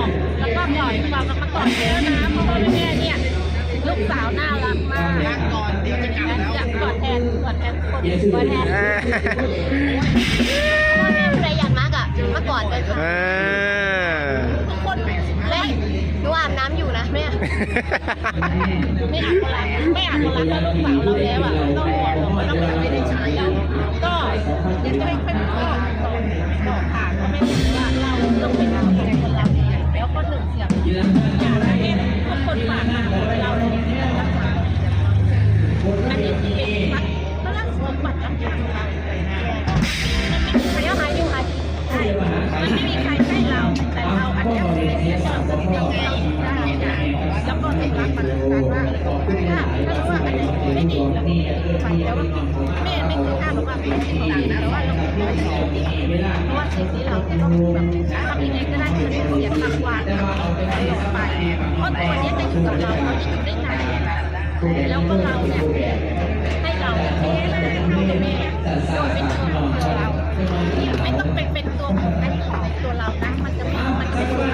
อดเยอะนะเพราะว่าแม่เนี่ยลูกสาวน่ารักมากนั่งก่อนเดี๋ยวจะกลับแล้วอยากกอดแทนกอดแทนคนกอดแทนออพ่อแม่ใครอยากมากอะมากอดเลยค่ะออทุกคนและหนูอาบน้ำอยู่นะแม่ไม่อาบก็รักไม่อาบก็รักแล้วลูกสาวเราแล้วอะต้องห่วงเราต้องไม่ได้ใช้แล้ว แล้วไม่ไม่คยห้ามหรอกว่าไม่เป็นต่างนะแต่ว่าเราเพราะว่าสิ่งนี้เราต้องแบบทำยังไงก็ได้ให้เสียงมากกว่าตลไปเพราะตัวเนี้ยจะอยู่กับเราจะอยู่ได้นานแล้วก็เราเนี่ยให้เราไม่ได้ให้เราแม่โดยเป็นตัวของเราไม่ต้องเป็นเป็นตัวของนั่นของตัวเรานะมันจะม่มันจะเป็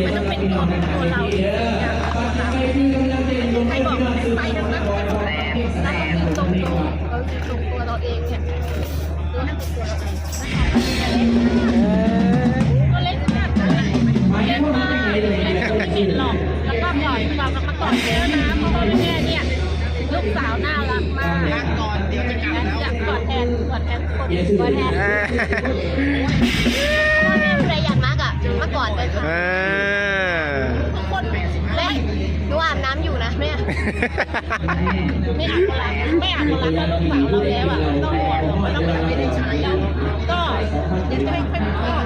นมันต้องเป็นของตัวเรา เราอยู่ตรงตัวเราเองเนี่ยตัวนั้นเป็นตัวเราเองตัวเล็กมากตัวเล็กมากเล็กไม่กินหรอกแล้วก็ก่อนก่อนมาก่อนเยอะนะเพราะว่าแม่เนี่ยลูกสาวน่ารักมากนั่งก่อนเดี๋ยวจะกลับแล้วอยากกอดแทนกอดแทนคนกอดแทนออพ่อแม่ากมากอะมากอดเลยค่ะ เออ ทุกคนและหนูอา บน้ำอยู่นะแม่ไม่อาบก็รักไม่อาบก็รักแล้วลูกสาวเราแล้วอะต้องห่วงเราต้องแบบไม่ได้ใช้แล้วก็ยากจะให้ค่อยบอก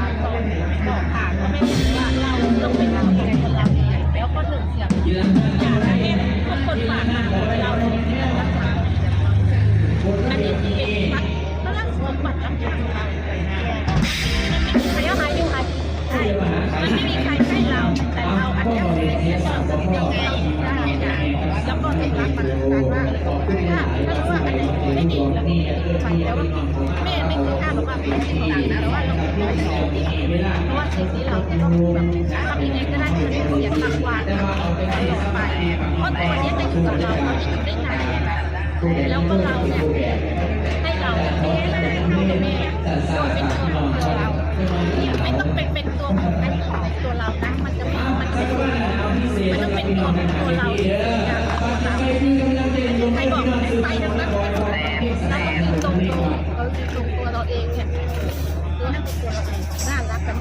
บอกผ่านพ่อแม่ว่าเราต้องเป็นคนของคนเราแล้วก็หนึ่งเสียงอยากให้ทุกคนฝากมาเรารักษาอันนี้คือเป็นวัดพระราชสมบัติรักษาเรามันไม่มีใครเอาหายอยู่หายใช่มันไม่มีใครให้เราแต่เราอันเนี้ยเป็นที่อนเราเราได้แล้วก็ต้องรักมันกันว่าถ้าถ้ารู้ว่าอันไหนไม่ดีแล้ว ไปแล้วว่าแม่ไม่เคยห้ามหรอกว่าไม่เป็นต่างนะแต่ว่าเราไม่ได้สิ่งนี้เพราะว่าสิ่งนี้เราจะต้องแบบทำยังไงก็ได้ให้มันเสียงมากกว่าตลอดไปเพราะตัวเนี้ยจะอยู่กับเราเราอยู่ได้นานแล้วก็เราเนี่ยให้เราไม่ให้เราแม่โดยเป็นตัวของเราไม่ต้องเป็นเป็นตัวของนั่นของตัวเรานะมันจะมันจะเป็นมันต้องเป็นตัวของตัวเรา น่ารักกัน